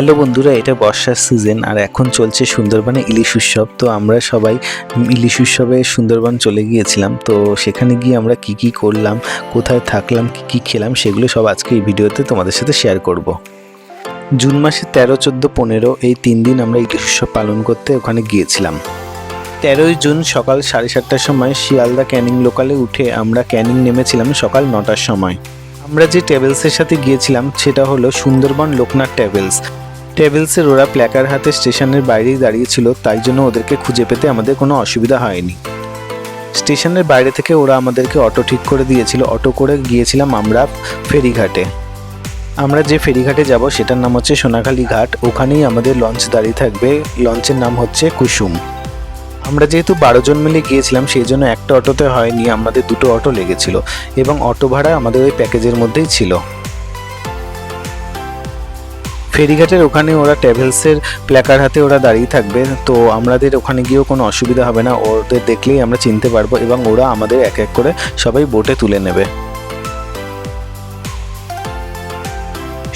Hello বন্ধুরা, এটা বর্ষার সিজন আর এখন চলছে সুন্দরবনে ইলিশ উৎসব। তো আমরা সবাই ইলিশ উৎসবে সুন্দরবন চলে গিয়েছিলাম। তো সেখানে গিয়ে আমরা কি কি করলাম, কোথায় থাকলাম, কি কি খেলাম, সেগুলো সব আজকে এই ভিডিওতে তোমাদের সাথে শেয়ার করব। জুন মাসে তেরো, চোদ্দ, পনেরো এই তিন দিন আমরা ইলিশ উৎসব পালন করতে ওখানে গিয়েছিলাম। তেরোই জুন সকাল সাড়ে সাতটার সময় শিয়ালদা ক্যানিং লোকালে উঠে আমরা ক্যানিং নেমেছিলাম সকাল নটার সময়। আমরা যে ট্রাভেলসের সাথে গিয়েছিলাম, সেটা হলো সুন্দরবন লোকনাথ ট্রাভেলস ট্রাভেলসের ওরা প্ল্যাকার হাতে স্টেশনের বাইরেই দাঁড়িয়েছিল তাই জন্য ওদেরকে খুঁজে পেতে আমাদের কোনো অসুবিধা হয়নি। স্টেশনের বাইরে থেকে ওরা আমাদেরকে অটো ঠিক করে দিয়েছিল। অটো করে গিয়েছিলাম আমরা ফেরিঘাটে। আমরা যে ফেরিঘাটে যাব, সেটার নাম হচ্ছে সোনাখালী ঘাট। ওখানেই আমাদের লঞ্চ দাঁড়িয়ে থাকবে। লঞ্চের নাম হচ্ছে কুসুম। আমরা যেহেতু বারো জন মিলে গিয়েছিলাম, সেই জন্য একটা অটোতে হয়নি, আমাদের দুটো অটো লেগেছিল এবং অটো ভাড়া আমাদের ওই প্যাকেজের মধ্যেই ছিল। ফেরিঘাটের ওখানে ওরা ট্রাভেলসের প্ল্যাকার হাতে ওরা দাঁড়িয়ে থাকবে, তো আমাদের ওখানে গিয়েও কোনো অসুবিধা হবে না। ওদের দেখলেই আমরা চিনতে পারব এবং ওরা আমাদের এক এক করে সবাই বোটে তুলে নেবে।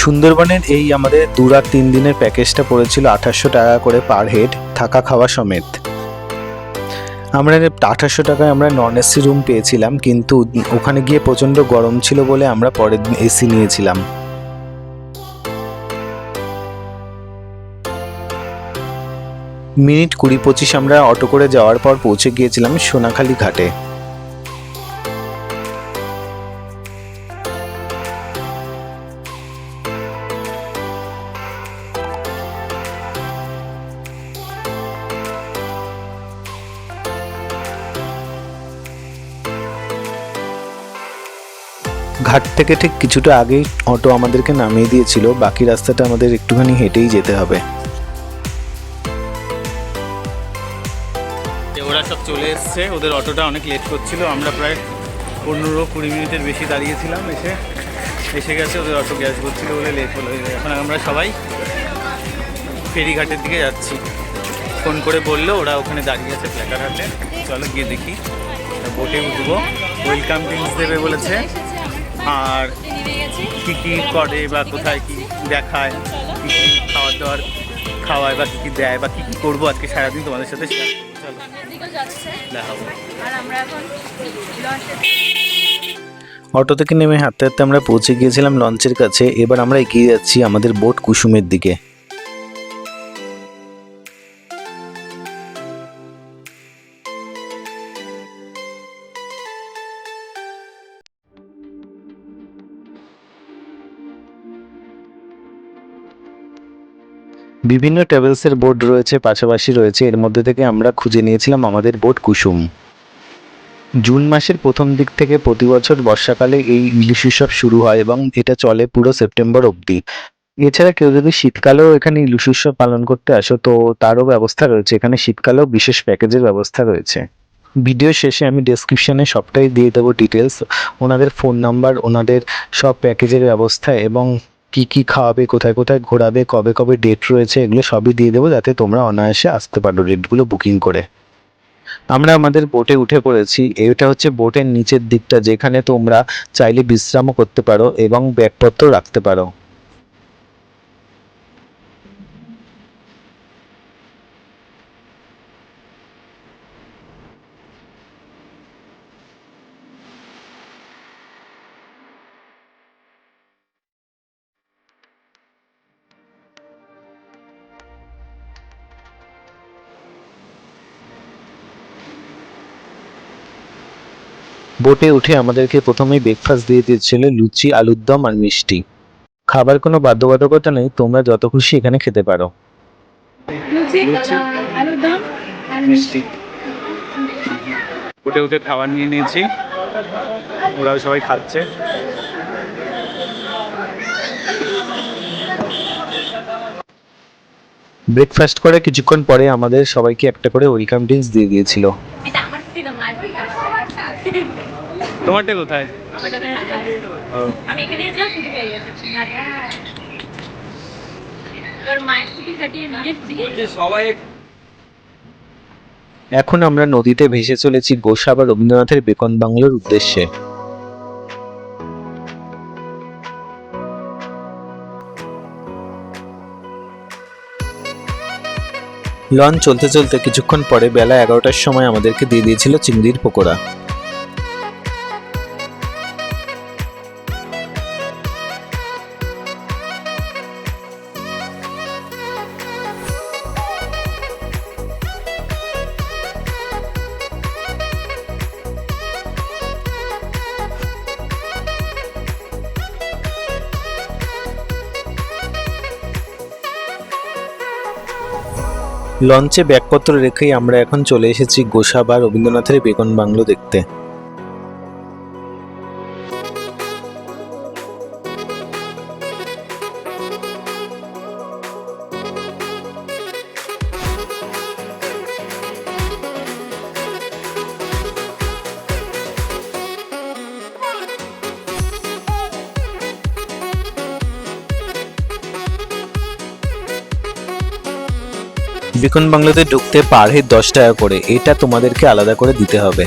সুন্দরবনের এই আমাদের দু রাত তিন দিনের প্যাকেজটা পড়েছিল আঠাশশো টাকা করে পার হেড থাকা খাওয়া সমেত। আমরা আঠাশশো টাকায় আমরা নন এসি রুম পেয়েছিলাম, কিন্তু ওখানে গিয়ে প্রচণ্ড গরম ছিল বলে আমরা পরের দিন এসি নিয়েছিলাম। মিনিট কুড়ি পঁচিশ আমরা অটো করে যাওয়ার পর পৌঁছে গিয়েছিলাম সোনাখালী ঘাটে। ঘাট থেকে ঠিক কিছুটা আগেই অটো আমাদেরকে নামিয়ে দিয়েছিল, বাকি রাস্তাটা আমাদের একটুখানি হেঁটেই যেতে হবে। চলে এসছে। ওদের অটোটা অনেক লেট করছিল। আমরা প্রায় পনেরো কুড়ি মিনিটের বেশি দাঁড়িয়েছিলাম এসে। এসে গেছে, ওদের অটো গ্যাস করছিল বলে লেট হলো। এখন আমরা সবাই ফেরিঘাটের দিকে যাচ্ছি। ফোন করে বলল, ওরা ওখানে দাঁড়িয়ে আছে প্ল্যাকার হাটে চলো গিয়ে দেখি। বোটে উঠবো। ওয়েলকাম ড্রিঙ্কস দেবে বলেছে। আর কী কী করে বা কোথায় কি দেখায়, কী কী খাওয়ার দাওয়ার খাওয়ায় বা কী কী দেয় বা কী কী করব আজকে সারাদিন তোমাদের সাথে দেখাবো। অটো থেকে নেমে হাঁটতে হাঁটতে আমরা পৌঁছে গিয়েছিলাম লঞ্চের কাছে। এবার আমরা এগিয়ে যাচ্ছি আমাদের বোট কুসুমের দিকে। বিভিন্ন ট্রাভেলসের বোর্ড রয়েছে, পাশাপাশি রয়েছে। এর মধ্যে থেকে আমরা খুঁজে নিয়েছিলাম আমাদের বোর্ড কুসুম। জুন মাসের প্রথম দিক থেকে প্রতি বছর বর্ষাকালে এই ইলিশ উৎসব শুরু হয় এবং এটা চলে পুরো সেপ্টেম্বর অবধি। এছাড়া কেউ যদি শীতকালেও এখানে ইলিশ উৎসব পালন করতে আসো, তো তারও ব্যবস্থা রয়েছে। এখানে শীতকালেও বিশেষ প্যাকেজের ব্যবস্থা রয়েছে। ভিডিও শেষে আমি ডেসক্রিপশনে সবটাই দিয়ে দেবো ডিটেলস ওনাদের ফোন নাম্বার ওনাদের সব প্যাকেজের ব্যবস্থা এবং কি কি খাওয়াবে, কোথায় কোথায় ঘোরাবে, কবে কবে ডেট রয়েছে, এগুলো সবই দিয়ে দেবো যাতে তোমরা অনায়াসে আসতে পারো ডেটগুলো বুকিং করে। আমরা আমাদের বোটে উঠে পড়েছি। এটা হচ্ছে বোটের নিচের দিকটা যেখানে তোমরা চাইলে বিশ্রামও করতে পারো এবং ব্যাগপত্র রাখতে পারো। বোটে উঠে আমাদেরকে প্রথমেই ব্রেকফাস্ট দিয়ে দিয়েছিল লুচি আলুর দম আর মিষ্টি। খাবার কোনো বাধ্যবাধকতা নেই তোমরা যত খুশি এখানে খেতে পারো। লুচি আলুর দম আর মিষ্টি। উঠে উঠে খাবার নিয়ে নিয়েছি। ওরাও সবাই খাচ্ছে। ব্রেকফাস্ট করে কিছুক্ষণ পরে আমাদের সবাইকে একটা করে ওয়েলকাম ড্রিঙ্কস দিয়ে দিয়েছিল এটা আমার দিলাম আর তোমারটা কোথায়? এখন আমরা নদীতে ভেসে চলেছি গোসা বা রবীন্দ্রনাথের বেকন বাংলোর উদ্দেশ্যে। লঞ্চ চলতে চলতে কিছুক্ষণ পরে বেলা এগারোটার সময় আমাদেরকে দিয়ে দিয়েছিল চিংড়ির পকোড়া। লঞ্চে ব্যাগপত্র রেখেই আমরা এখন চলে এসেছি গোসা বা রবীন্দ্রনাথের বেগুন বাংলো দেখতে। বেগুন বাংলোতে ঢুকতে পার হেড দশ টাকা করে এটা তোমাদেরকে আলাদা করে দিতে হবে।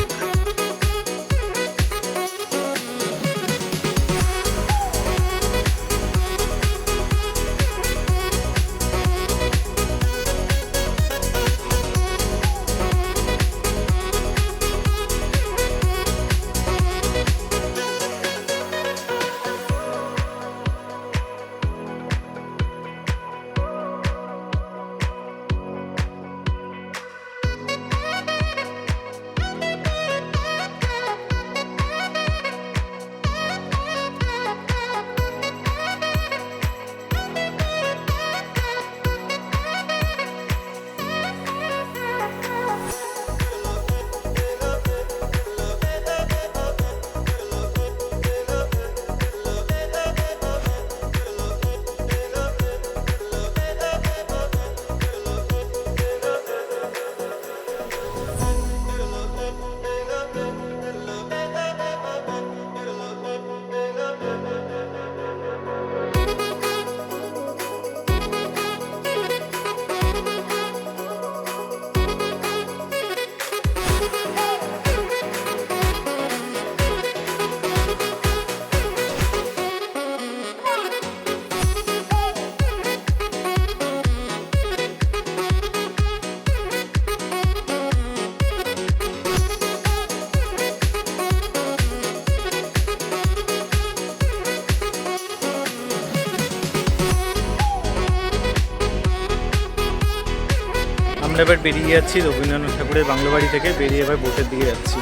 এবার বেরিয়ে যাচ্ছি রবীন্দ্রনাথ ঠাকুরের বাংলা বাড়ি থেকে, বেরিয়ে এবার বোটের দিকে যাচ্ছি।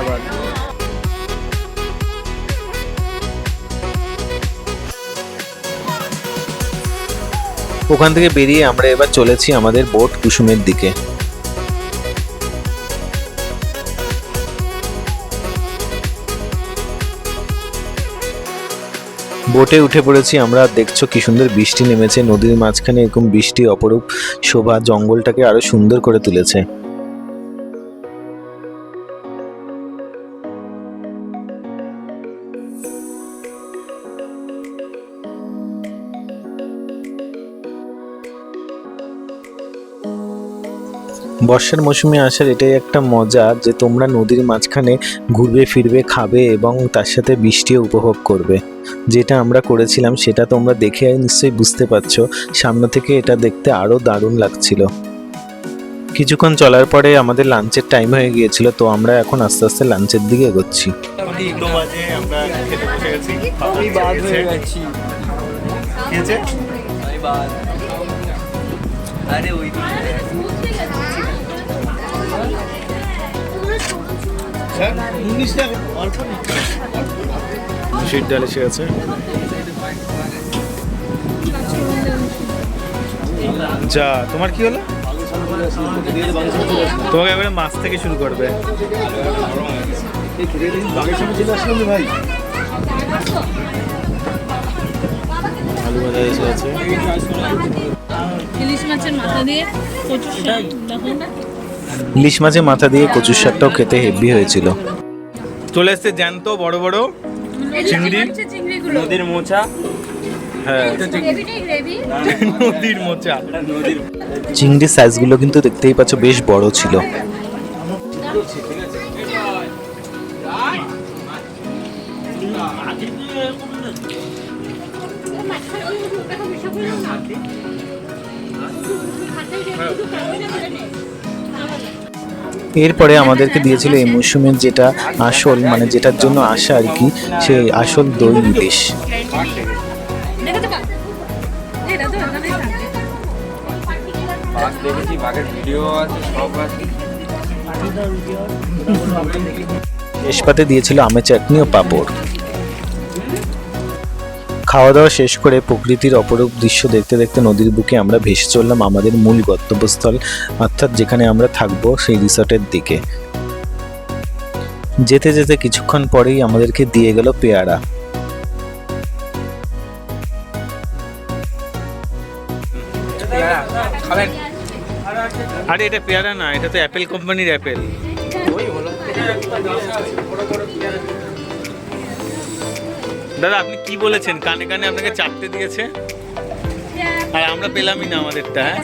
আবার। ওখান থেকে বেরিয়ে আমরা এবার চলেছি আমাদের বোট কুসুমের দিকে। বোটে উঠে পড়েছি, আমরা দেখছ কি সুন্দর বৃষ্টি নেমেছে, নদীর মাঝখানে এরকম বৃষ্টি অপরূপ, শোভা জঙ্গলটাকে আরও সুন্দর করে তুলেছে। বর্ষার মৌসুমে আসার এটাই একটা মজা যে তোমরা নদীর মাঝখানে ঘুরবে ফিরবে খাবে এবং তার সাথে বৃষ্টিও উপভোগ করবে। যেটা আমরা করেছিলাম সেটা তোমরা দেখে নিশ্চয়ই বুঝতে পারছ। সামনে থেকে এটা দেখতে আরও দারুণ লাগছিল। কিছুক্ষণ চলার পরে আমাদের লাঞ্চের টাইম হয়ে গিয়েছিল তো আমরা এখন আস্তে আস্তে লাঞ্চের দিকে এগোচ্ছি। এখন দুটো মুসুর ডাল এসে গেছে। যা তোমার কি হলো? তোমাকে এবারে মাছ থেকে শুরু করবে। আলু ভাজা এসে গেছে ইলিশ মাছের মাথা দিয়ে প্রচুর শাক দেখো ইলিশ মাছে মাথা দিয়ে কচুর শাকটাও খেতে হেভি হয়েছিল। চলে এসছে জ্যান্ত বড় বড় চিংড়ি নদীর মোচা হ্যাঁ। নদীর মোচা। নদীর চিংড়ির সাইজগুলো কিন্তু দেখতেই পাচ্ছ বেশ বড় ছিল। এরপরে আমাদেরকে দিয়েছিল এই মৌসুমের যেটা আসল মানে যেটার জন্য আসা আর কি সেই আসল দই ইলিশ দেখেছি বাঘের ভিডিও আছে সব আছে। তেজপাতে দিয়েছিল আমের চাটনি ও পাঁপড়। খাওয়া দাওয়া শেষ করে প্রকৃতির অপরূপ দৃশ্য দেখতে দেখতে নদীর বুকে আমরা ভেসে চললাম আমাদের মূল গন্তব্যস্থল অর্থাৎ যেখানে আমরা থাকব সেই রিসর্টের দিকে। যেতে যেতে কিছুক্ষণ পরেই আমাদেরকে দিয়ে গেল পেয়ারা। আরে এটা পেয়ারা না এটা তো অ্যাপেল কোম্পানির অ্যাপেল। দাদা, আপনি কি বলেছেন? কানে কানে আপনাকে চারটে দিয়েছে? আর আমরা পেলামই না আমাদেরটা হ্যাঁ?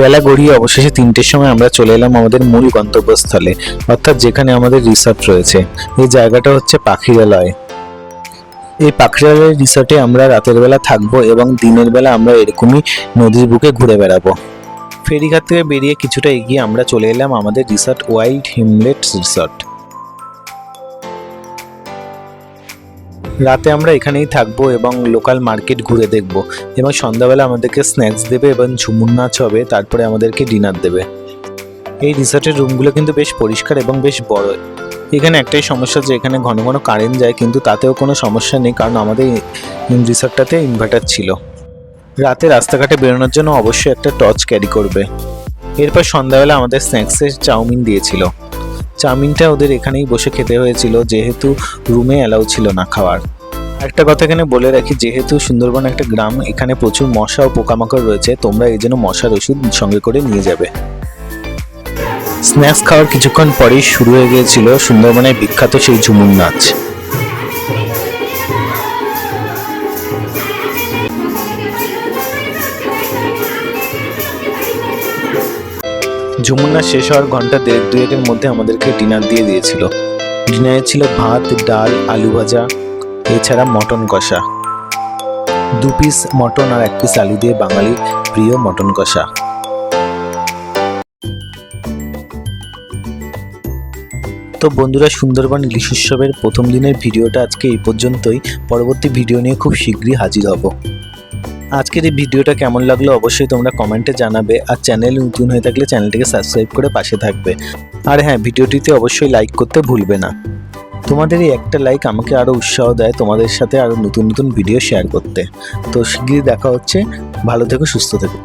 বেলা গড়িয়ে অবশেষে তিনটের সময় আমরা চলে এলাম আমাদের মূল গন্তব্যস্থলে, অর্থাৎ যেখানে আমাদের রিসর্ট রয়েছে। এই জায়গাটা হচ্ছে পাখিরালয়। এই পাখিরালয় রিসর্টে আমরা রাতের বেলা থাকব এবং দিনের বেলা আমরা এরকমই নদীর বুকে ঘুরে বেড়াবো। ফেরিঘাট থেকে বেরিয়ে কিছুটা এগিয়ে আমরা চলে এলাম আমাদের রিসর্ট ওয়াইল্ড হিমলেট রিসর্ট। রাতে আমরা এখানেই থাকব এবং লোকাল মার্কেট ঘুরে দেখব। এবং সন্ধ্যাবেলা আমাদেরকে স্ন্যাক্স দেবে এবং ঝুমুর নাচ হবে, তারপরে আমাদেরকে ডিনার দেবে। এই রিসর্টের রুমগুলো কিন্তু বেশ পরিষ্কার এবং বেশ বড়। এখানে একটাই সমস্যা যে এখানে ঘন ঘন কারেন্ট যায়, কিন্তু তাতেও কোনো সমস্যা নেই, কারণ আমাদের রিসর্টটাতে ইনভার্টার ছিল। রাতে রাস্তাঘাটে বেরোনোর জন্য অবশ্যই একটা টর্চ ক্যারি করবে। এরপর সন্ধ্যাবেলা আমাদের স্ন্যাক্সের চাউমিন দিয়েছিল। চাউমিনটা ওদের এখানেই বসে খেতে হয়েছিল, যেহেতু রুমে অ্যালাউ ছিল না খাওয়ার। একটা কথা এখানে বলে রাখি, যেহেতু সুন্দরবন একটা গ্রাম, এখানে প্রচুর মশা ও পোকামাকড় রয়েছে, তোমরা এই জন্য মশার ওষুধ সঙ্গে করে নিয়ে যাবে। স্ন্যাক্স খাওয়ার কিছুক্ষণ পরেই শুরু হয়ে গিয়েছিল সুন্দরবনের বিখ্যাত সেই ঝুমুর নাচ। নাচ শেষ হওয়ার ঘণ্টা দেড় দুয়েকের মধ্যে আমাদেরকে ডিনার দিয়ে দিয়েছিল। ডিনারে ছিল ভাত, ডাল, আলু ভাজা, এছাড়া মটন কষা। দু পিস মটন আর এক পিস আলু দিয়ে বাঙালির প্রিয় মটন কষা। তো বন্ধুরা, সুন্দরবন ইলিশ উৎসবের প্রথম দিনের ভিডিওটা আজকে এই পর্যন্তই। পরবর্তী ভিডিও নিয়ে খুব শীঘ্রই হাজির হব। আজকের এই ভিডিওটা কেমন লাগল অবশ্যই তোমরা কমেন্টে জানাবে আর চ্যানেল নতুন হয়ে থাকলে চ্যানেলটিকে সাবস্ক্রাইব করে পাশে থাকবে। আর হ্যাঁ ভিডিওটিতে অবশ্যই লাইক করতে ভুলবে না। তোমাদের এই একটা লাইক আমাকে আরও উৎসাহ দেয় তোমাদের সাথে আরও নতুন নতুন ভিডিও শেয়ার করতে। তো শীঘ্রই দেখা হচ্ছে। ভালো থেকো, সুস্থ থেকো।